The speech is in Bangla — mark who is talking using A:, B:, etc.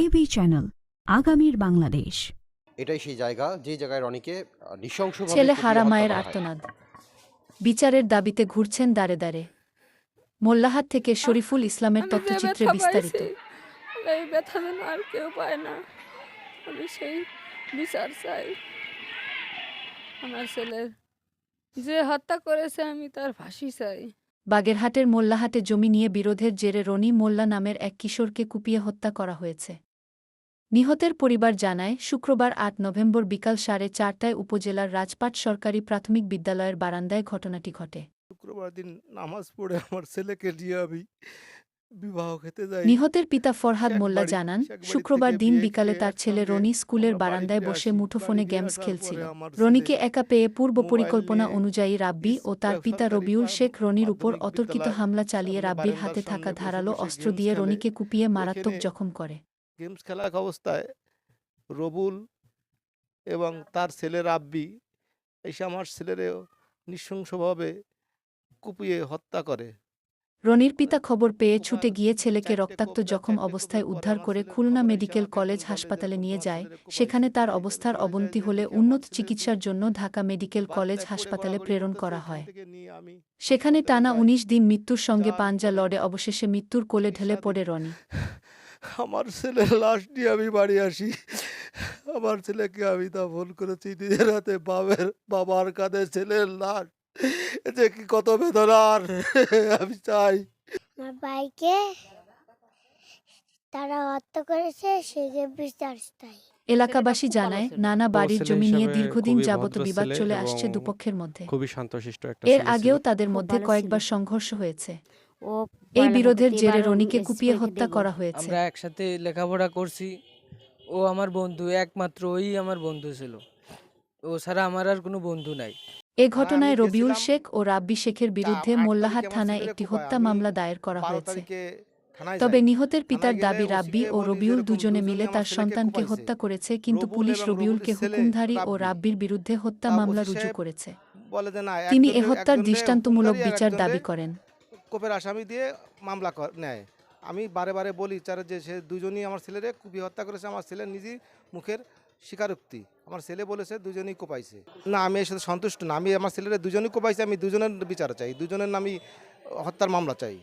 A: এবি চ্যানেল আগামীর বাংলাদেশ।
B: এটাই সেই জায়গা যে জায়গায় রনিকে নৃশংস
C: ছেলে হারা মায়ের আর্তনাদ। বিচারের দাবিতে ঘুরছেন দাঁড়ে দাঁড়ে মোল্লাহাট থেকে শরীফুল ইসলামের তথ্যচিত্রে বিস্তারিত।
D: এই ব্যথা যেন আর কেউ পায় না। আমি সেই বিচার চাই। আমার ছেলের যে হত্যা করেছে আমি তার ফাঁসি চাই।
C: বাগেরহাটের মোল্লাহাটে জমি নিয়ে বিরোধের জেরে রনি মোল্লা নামের এক কিশোরকে কুপিয়ে হত্যা করা হয়েছে। নিহতের পরিবার জানায়, শুক্রবার আট নভেম্বর বিকাল সাড়ে চারটায় উপজেলার রাজপাট সরকারি প্রাথমিক বিদ্যালয়ের বারান্দায় ঘটনাটি ঘটে।
E: শুক্রবার দিন নামাজ পড়ে আমার ছেলেকে নিয়ে আমি
C: নিহতের পিতা ফরহাদ মোল্লা জানান শুক্রবার দিন বিকালে তার ছেলে রনি স্কুলের বারান্দায় বসে। মুঠোফোনে গেমস খেলছিল। রনিকে একা পেয়ে পূর্ব পরিকল্পনা অনুযায়ী রাব্বি ও তার পিতা রবিউল শেখ রনির উপর অতর্কিত হামলা চালিয়ে রাব্বির হাতে থাকা ধারালো অস্ত্র দিয়ে রনিকে কুপিয়ে মারাত্মক জখম করে।
E: গেমস খেলা অবস্থায় রবুল এবং তার ছেলে রাব্বি এসে আমার ছেলেরে নৃশংসভাবে কুপিয়ে হত্যা করে।
C: রনির পিতা খবর পেয়ে ছুটে গিয়ে ছেলেকে রক্তাক্ত জখম অবস্থায় উদ্ধার করে খুলনা মেডিকেল কলেজ হাসপাতালে নিয়ে যায়। সেখানে তার অবস্থার অবনতি হলে উন্নত চিকিৎসার জন্য ঢাকা মেডিকেল কলেজ হাসপাতালে প্রেরণ করা হয়। সেখানে টানা ১৯ দিন মৃত্যুর সঙ্গে পাঞ্জা লড়ে অবশেষে মৃত্যুর কোলে ঢেলে পড়ে রনি।
E: আমার ছেলের লাশ নিয়ে আমি বাড়ি আসি। আমার ছেলেকে আমি তা ফোন করেছি নিজের হাতে বাবের কাঁধে ছেলের লাশ যে কি কত বেদনার আমি চাই।
F: আমার ভাইকে তারা হত্যা করেছে সে যে বিচার চাই।
C: এলাকাবাসী জানায় নানা বাড়ির জমি নিয়ে দীর্ঘদিন যাবত বিবাদ চলে আসছে দুপক্ষের মধ্যে।
G: খুবই শান্তশিষ্ট একটা
C: এর আগেও তাদের মধ্যে কয়েকবার সংঘর্ষ হয়েছে। এই বিরোধের জেরে রনিকে কুপিয়ে হত্যা করা হয়েছে।
H: আমরা একসাথে লেখাপড়া করছি। ও আমার বন্ধু একমাত্র ওই আমার বন্ধু ছিল। ও ছাড়া আমার আর কোনো বন্ধু নাই।
C: এ ঘটনায় রবিউল শেখ ও রাব্বি শেখের বিরুদ্ধে মোল্লাহাট থানায় একটি হত্যা মামলা দায়ের করা হয়েছে। তবে নিহতের পিতার দাবি রাব্বি ও রবিউল দুজনে মিলে তার সন্তানকে হত্যা করেছে কিন্তু পুলিশ রবিউলকে হুকুমধারী ও রাব্বির বিরুদ্ধে হত্যা মামলা রুজু করেছে। তিনি এ হত্যার দৃষ্টান্তমূলক বিচার দাবি করেন।
E: কোপের আসামি দিয়ে মামলা নেয়। আমি বারে বারে বলি যে সে দুজনই আমার ছেলেরে কুপি হত্যা করেছে আমার ছেলের নিজেই মুখের স্বীকারোক্তি। আমার ছেলে বলেছে, দুজনেই কোপাইছে। না, আমি এর সাথে সন্তুষ্ট না। আমি আমার ছেলেরা দুজনেই কোপাইছে, আমি দুজনের বিচার চাই। দুজনের আমি হত্যার মামলা চাই।